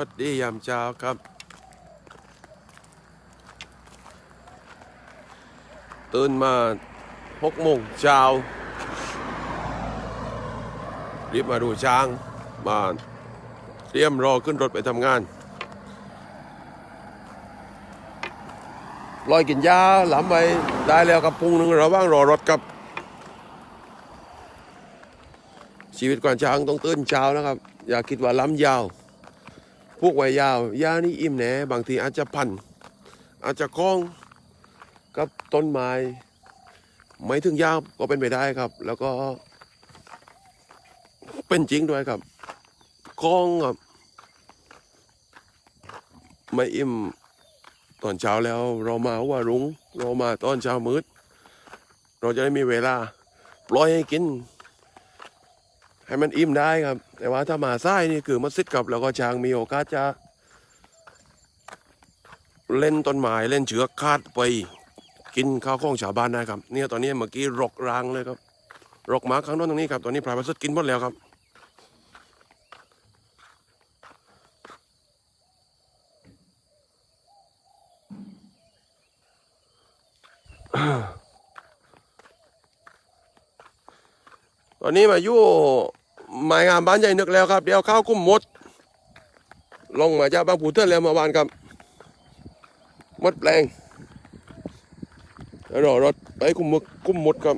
วัดดียามเช้าครับ ตื่นมาหกโมงเช้ารีบมาดูช้างมาเตรียมรอขึ้นรถไปทำงานลอยกินยาหลับไปได้แล้วครับพุงหนึ่งระว่างรอรถครับ ชีวิตก่อนช้างต้องตื่นเช้านะครับ อย่าคิดว่าล้ำยาว พวกไวยยาวยานี่อิ่มแหนบางทีอาจจะพัน อาจจะคล้องกับต้นไม้ไม่ถึงยาวก็เป็นไปได้ครับ แล้วก็เป็นจริงด้วยครับคล้องครับไม่อิ่มตอนเช้าแล้วเรามาว่ารุ้งเรามาตอนเช้ามืด เราจะได้มีเวลาปล่อยให้กิน ให้มันอิ่มได้ครับ แต่ว่าถ้ามาไส้นี่คือมัดซิดกับแล้วก็ช้างมีโอกาสจะ เล่นต้นไม้เล่นเชือกคาดไป กินข้าวของชาวบ้านได้ครับเนี่ยตอนนี้เมื่อกี้รกรางเลยครับรกหมาข้างโน้นตรงนี้ครับตอนนี้พลายมัดซิดกินหมดแล้วครับตอนนี้มาอยู่ หมายงานบ้านใหญ่นึกแล้วครับ เดี๋ยวข้าวกุ้มมด ลงมาจากบางผูเทือนแล้วเมื่อวานครับมดแปลงแล้วรอรถไปกุ้มมึกกุ้มมดครับ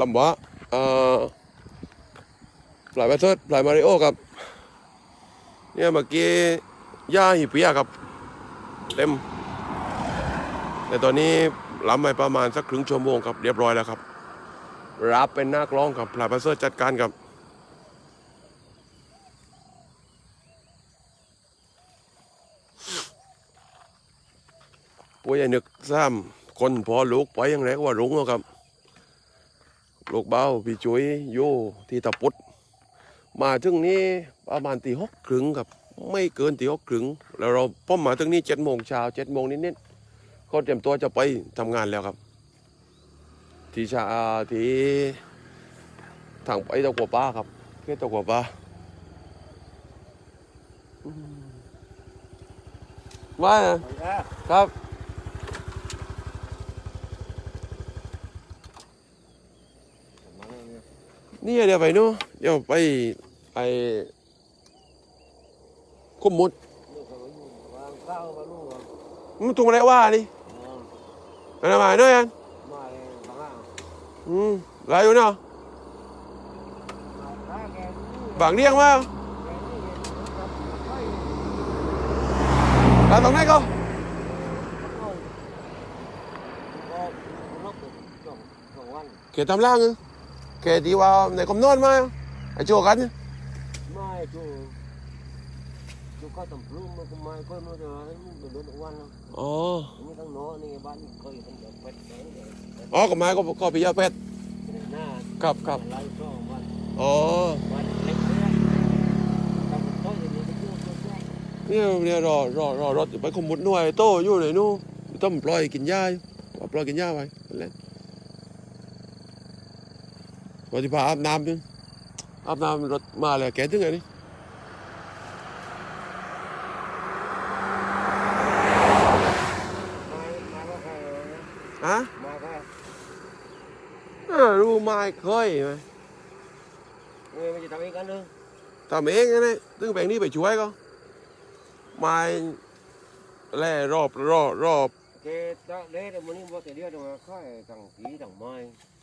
ลำบะอ่าปลายแบตเตอร์ปลายมาริโอครับ เนี่ยเมื่อกี้ย่าหิเปียครับ เต็ม แต่ตอนนี้ลำไปประมาณสักครึ่งชั่วโมงครับเรียบร้อยแล้วครับ รับเป็นนักร้องกับพลาพัสเซอร์จัดการกับ ป่วยนึกซ้ำคนพอลูกไปยังไงก็ว่ารุ้งแล้วครับลูกเบาพี่จุ๋ยอยู่ที่ตะปุดมาถึงนี้ประมาณตีหกครึ่งครับ ไม่เกินตีหกครึ่งแล้วเราพอมมาถึงนี้เจ็ดโมงเช้าเจ็ดโมงนิดๆก็เตรียมตัวจะไปทำงานแล้วครับ ที่ชาที่ทางไปตะกัวป้าครับแค่ตะกัวป้าว่าครับ นี่เดี๋ยวไปนู้นเดี๋ยวไปไอ้คุ้มมุดมันตรงไหนว่านี่อะไรมาด้วยอันอืมไรอยู่เนาะบางเรียงมาแล้วตรงไหนก็เกทำล่างเออ เกดีว่าในคำนวณมาไอ้โจกันเนี่ยไม่จูจูก็ต้องปรุงมันก็ไม่ค่อยมันจะให้มันเดินวันนะอ๋อนนี้ข้างโน้นนี่บ้านนี่เคยเป็นแบบเป็ดแดงเลยอ๋อก็มาก็ก็พิยาเพชรเป็นหน้าครับครับอ๋อเนี่ยเนี่ยรอรอรอรถไปขมุดหน่วยโตอยู่ไหนนู่นต้องปล่อยกินหญ้าอยู่ปล่อยกินหญ้าไปนั่น แหละวันที่พาอาบน้ำนึงอาบน้ำรถมาเลยแกถึงไงนี่มามาก็ใครนะฮะมาก็เออรู้ไม้เคยไหมเว้ยมันจะทำเองกันเนอะทำเองนะเนี่ยถึงแบ่งนี้ไปช่วยก็ไม้แล่รอบรอบรอบแกจะเละแต่มันนี่ว่าแต่เดียวจะมาค่ายต่างสีต่างไม้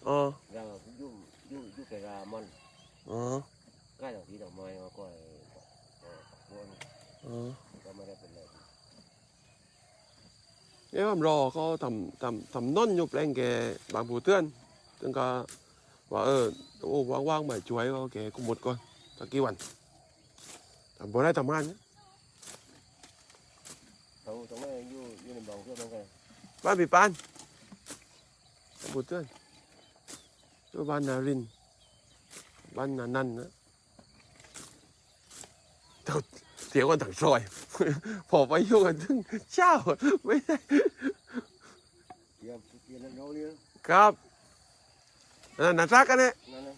อ๋อเรายุ่ง ยุ่งยุ่งแต่รามันอ๋อค่ายต่างสีต่างไม้มาก็ไอ้พวกอ๋อก็ไม่ได้เป็นไรเนี่ยผมรอเขาทำทำทำน้นอยู่แปลงแกบางผู้เตือนถึงก็ว่าเออโอ้ว่างๆมาช่วยก็แกก็หมดก่อนสักกี่วันทำบ่ได้ทำงานเนี่ยเขาตรงนี้อยู่อยู่ในบ่อเพื่อนตรงกันบ้านพี่ปานบางผู้เตือน อยู่บ้านนาริน บ้านนานันนะเท่าเสียงกันถังซอย พอไปอยู่กันถึงเช้าไม่ได้ครับนั่นน่ะซักกันเนี่ยนั่นนะ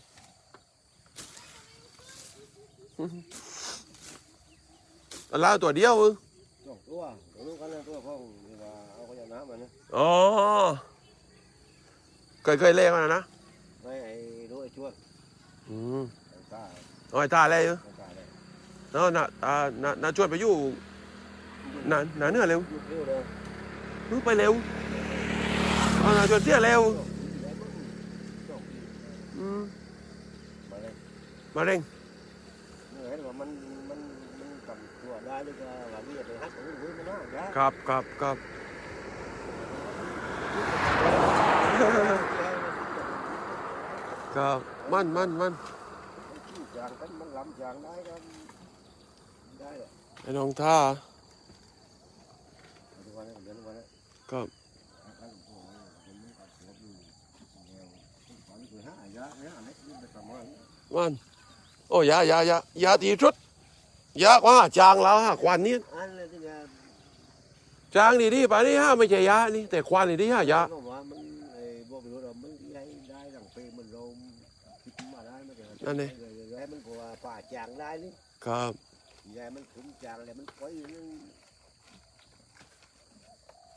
ตลาวตัวเดียวเออสองตัวตัวกันนะตัวของเอาขยะน้ำมันนะอ๋อเคยเคยเล่มานะ ชวนอืมไอ้ตาเอาไอ้ท่าอะไรเออไอ้ตาเลยเนาะน่ะตาน่ะน่ะชวนไปอยู่น่ะน่ะเหนือเร็วยุดเร็วเลยรู้ไปเร็วเอาน่ะชวนเที่ยวเร็วสองปีอืมมาเลยมาเร่งนี่เห็นว่ามันมันมันกำตัวได้เลยก็ว่ามีไปฮัดของหุ้ยมันน่าจ้ะครับครับครับ ครับมันมันมันขี้จางกันมันลำจางได้ก็ได้ไอ้น้องท่ากวันนี้เดือนวันนี้ครับอันโอ้ยผมไม่ตัดหัวอยู่แล้วตอนนี้คือห้าอยยะไรมันโอ้ยายายายาตีชุดยากว่าจางแล้วฮะควันนี้อันนี้ที่จางดีดีไปนี่ฮะไม่ใช่ยานี่แต่ควันนี่ดีฮะยา ก็ว่ามันไอ้บ่รู้เรามันได้ได้ดังเปมันเราคิดมา ได้มันจะให้มันกว่าป่าจางได้นี่ครับยายมันขุมจางแล้วมันก้อยนึง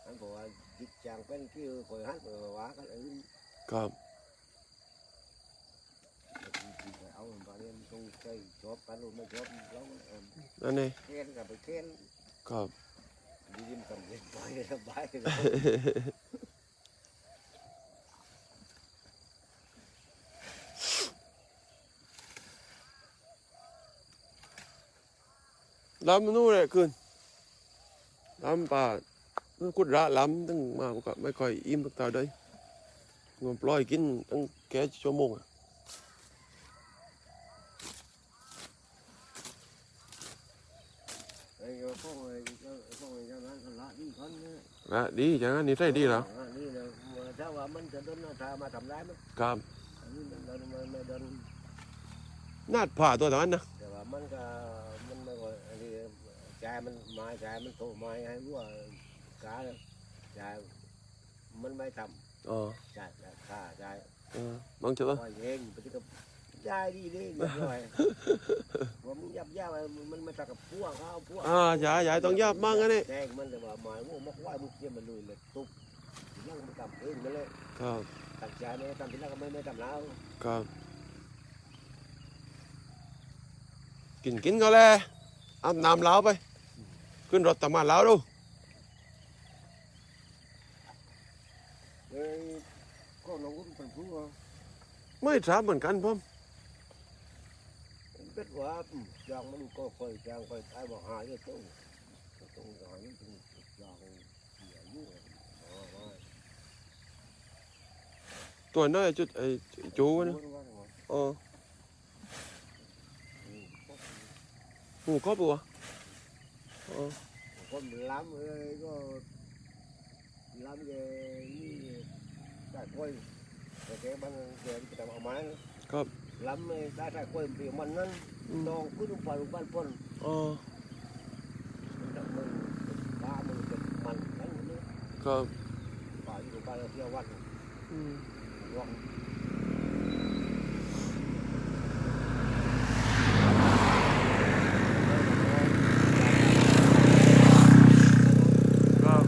มันบอกว่าจิตจางเป็นคือคอยฮัดว่ากันเออครับเอาตอนนี้ต้องใช้ชอบกันไม่ชอบเรานั่นเองเค้นกับไปเค้นครับยิ้มกันเล่นไปสบายล้ำนู่นเลยขึ้นล้ำป่ากุดระล้ำตั้งมาก็ไม่ค่อยอิ่มตักตาได้งมปล่อยกินตั้งแค่ชั่วโมงอะไอ้พวกไอ้พวกไอ้เจ้านั้นก็ละนี่คนเนี่ยนะดีจังนั้นนี่ใช่ดีแล้วนี่นะถ้าว่ามันจะโดนถ้ามาทำร้ายมันครับอันนี้มันโดนมันไม่โดนนาดผ่าตัวแต่นั้นนะแต่ว่ามันก็มันไม่ก็อันนี้ ใจมันไม้ใจมันโตไม้ให้รู้ว่ากาเลยใจมันไม่ทอ๋อำใจฆ่าใจเออบังจะตัวปล่อยเองไปที่กับใจดีดีเรียบร้อยว่ามึงยับยั้งมันไม่ตักกับพวกเขาพวกอ่ายายยายต้องยับมั่งอันนี้แดงมันแต่ว่าหมายว่ามักไหวมุกเยี่ยมมันลุยเลยตุ๊บยังมันทำเองมันเลยครับตั้งใจไม่ทำทีแรกก็ไม่ไม่ทำแล้ว ครับกินกินก็แล้วอาบน้ำแล้วไป ขึ้นรถตามมาแล้วดูเลยก็ลงรุ่นเป็นผู้ว่าไม่ทราบเหมือนกันพ่อมเป็ดว่าจางมันก็คอยจางคอยตายบอกหายก็ต้องต้องหายต้องจางเสียยุ่งอ๋อตัวน้อยจุดไอ้จูนะอ๋อหูครอบปัวอ๋อคนล้ำเลยก็ล้ำ về นี่ได้กล้วยแต่แกมันแกจะ ทำเอาไม้ครับล้ำเลยได้ได้กล้วยเปลี่ยนมันนั้นอืมดองขึ้นไปลูกบ้านพ่น อ๋อ มันจะมันป้ามันจะมันนั่นนี่ ครับ ป้าอยู่บ้านเที่ยววัน อืม ว่าง ครับ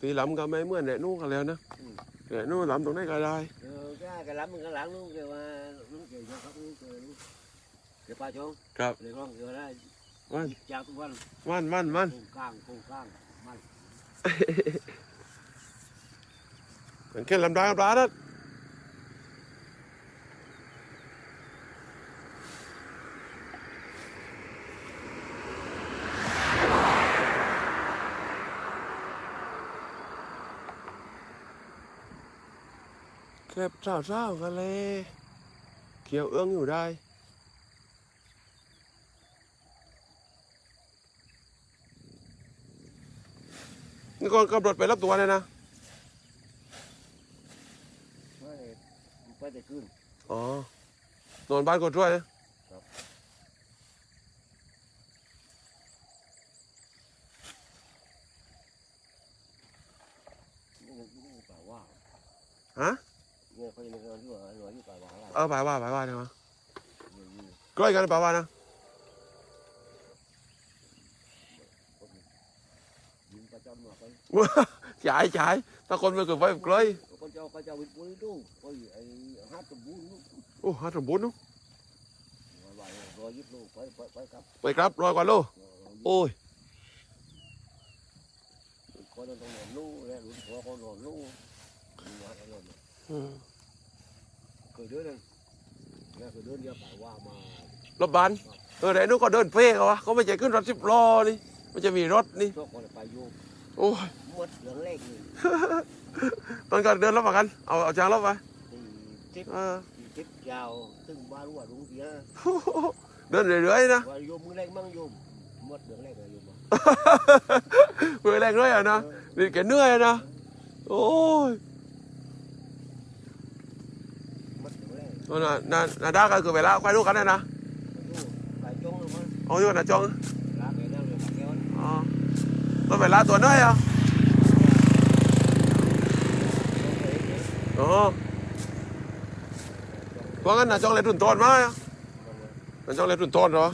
ตีหลำก็ไม่เหมือนแหละนู่นกันแล้วนะแหละนู่นหลำตรงไหนก็ได้เออ cái cái lắm cái lắm luôn kêu mà luôn kêu cho khóc luôn kêu luôn kêu ba chú ครับ để con kêu ra วัน chào tụi con มันมันมัน cùng càng cùng càng มันเป็นแค่ลำดาลำดานั่นแบเช้าๆกันเลยเขียวเอื้องอยู่ได้นี่ก่อนกำหนดไปรับตัวเลยนะไม่ไปแต่คืนอ๋อนอนบ้านก็ช่วยครัะฮะ นอยู่หน่วยอยู่ป่าวางอะไรเออไปว่าไปว่าเนี่ยวะอยู่อยู่ใกล้กันไปว่านะยิงประจำมาไปจ่ายจ่ายถ้าคนไม่เคยไปใกล้ก็เจ้าก็เจ้าวิปุ้ยดูโอ้ยไอ้ฮัตตบูนโอ้หาสมบูรณ์เนอะว่ารอยยิบลูกไปไปไปครับไปครับร้อยกว่าโลโอ้ยคนต้องนอนลู่แล้วหลุนหัวคนนอนลู่มีวัดอะไรเนี่ ยอืมเคยเดินนั่นเนี่ยเคยเดินเยอะไปว่ามารถบัสเออไหนนู้นก็เดินเป้เขาวะเขาไม่ใช่ขึ้นรถสิบล้อนี่มันจะมีรถนี่ชอบคนไปอยู่โอ้ยหมดเหลืองเล็กนี่ตอนก็เดินรถมากัน เอาเอาจางรถไปสี่สิบเออสี่สิบยาวตึงบ้านว่าลุงเสียเดินเรื่อยๆนะว่าโยมมึงเล็กมั่งโยมหมดเหลืองเล็กเลยโยมบอกเพื่อแรงด้วยอะนะนี่แกเหนื่อยอะนะโอ้ย หมดเหลืองเล็ก นั่นน่ะน่ะน่ะด้าก็คือเวลาควายลูกกันนะนะเอาอยู่นะจงอ๋อตัวเวลาตัวน้อยอะอ๋อเพรางั้นนะจงเลยทุนโทนมาอะนะจงเลยทุนโทนเหรอ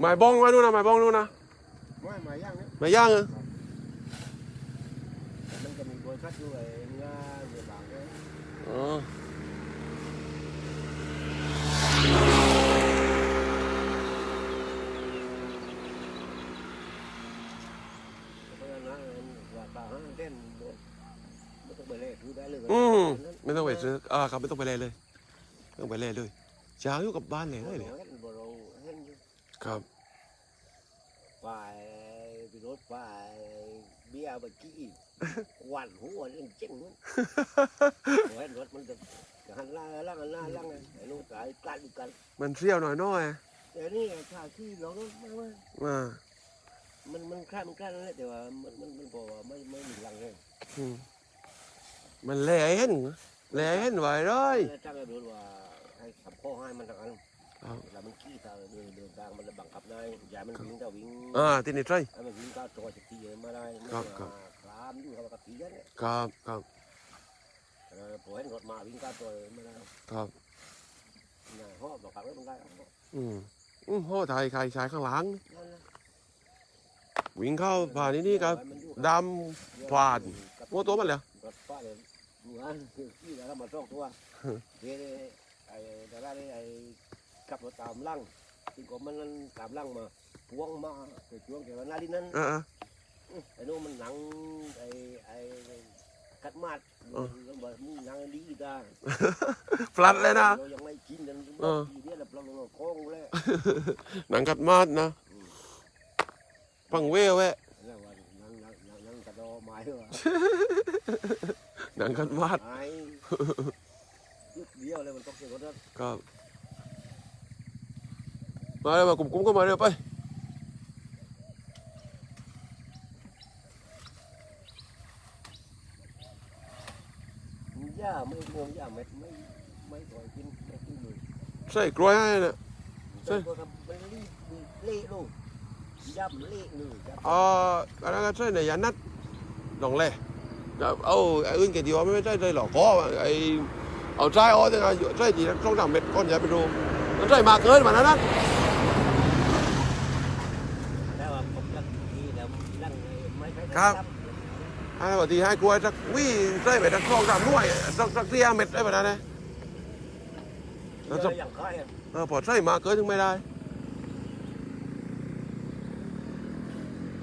หมายบ้องไว้นู่นนะหมายบ้องนู่นนะไม่หมาย่างเนี่ยหมายย่างเออ มันจะมีบริษัทด้วยงานเดี๋ยวบางเนี่ยอ๋อเพราะฉะนั้นว่าตาห้าเต้นไม่ต้องไปเล่ถือได้เลยอืมไม่ต้องไปซื้ออ่าครับไม่ต้องไปเลยเลยไม่ต้องไปเลยเลยเช้าอยู่กับบ้านเลยเลยเนี่ยครับ รถฝ่าเบียร์เมื่อกี้หวันหัวเรื่องเจ๊งมันเห็นรถมันจะหันหน้าล่างหันหน้าล่างไอ้ลูกสายกันกันมันเที่ยวหน่อยน้อยแต่นี่ถ้าที่เรารถไม่ไม่ามันมันคลาดมันคลาดนั่นแหละแต่ว่ามันมันมันบอกว่าไม่ไม่มีหลังเลยมันแหล่เห็นแหล่เห็นไว้เลยจ้างก็ดูว่าให้สับข้อให้มันทางนั้นครับ เวลามันขี้ตาเดินเดินทางมันจะบังคับได้อย่ามันวิ่งแต่วิ่งอ่าที่นี่ใช่ให้มันวิ่งก้าวตัวจะตีมาได้มันครับมาครับคลามอยู่กับกระตีเนี่ยครับครับเออปล่อยให้รถมาวิ่งก้าวตัวไม่ได้ครับน่ะห่อบังคับรถมันได้อืมอืมโอ้ถ่ายใครชายข้างหลังนั่นแหละวิ่งเข้าผ่านนี่นี่ครับมันอยู่ดำผ่านโอ้ตัวมันเหรอรถฟ้าเลยดูฮะขี้แล้วมาซ่องตัวเดี๋ยวไอ้ดาราเนี่ยไอ้ ขับรถตามหลังที่ก็มันนั่นตามหลังมาพวงมาแต่ช่วงแต่ว่าหน้าดินนั้นเออเออไอ้นู้นมันหนังไอ้ไอ้กัดมาดเออแล้วบอกมึงหนังดีได้ฟลัดเลยนะรายังไม่กินกันเออ ทีเดียวเราเราโค้งแล้วหนังกัดมาดนะฟังเว้ยแวะแล้วว่าหนังหนังหนังหนังกระดอไม้ว่ะหนังกัดมาดไม้ยุดเดียวเลยมันต้องเกี่ยวกับนั้นครับ มาเลยมากลุ่มๆก็มาเร็วไปหญ้าไม่งวงหญ้าเม็ดไม่ไม่ปล่อยกินไม่กินเลยใส่กล้วยให้นะใช่ตัวทำเป็นรีบเละลูกย่ำเละเลยย่ำอ่าอันนั้นก็ใช่ในยานัดลองเลยเอาไอ้อื่นแกดีว่าไม่ใช่ใช่หรอกก็ไอ้เอาใช่อ๋อแต่ใช่ดีต้องทำเม็ดก้อนอย่าไปดูมันใช่มากเกินมานั้นนะ แล้วว่าผมจะทีแล้วนั่งไม่ใช่ ครับอันนั้นบางทีให้กล้วยสักวิ่งใส่ไปสักสองสามหน่วยสักสักเสียเม็ดได้แบบนั้นนะแล้วอย่างค่อยอะเออพอใส่มากเกินถึงไม่ได้เ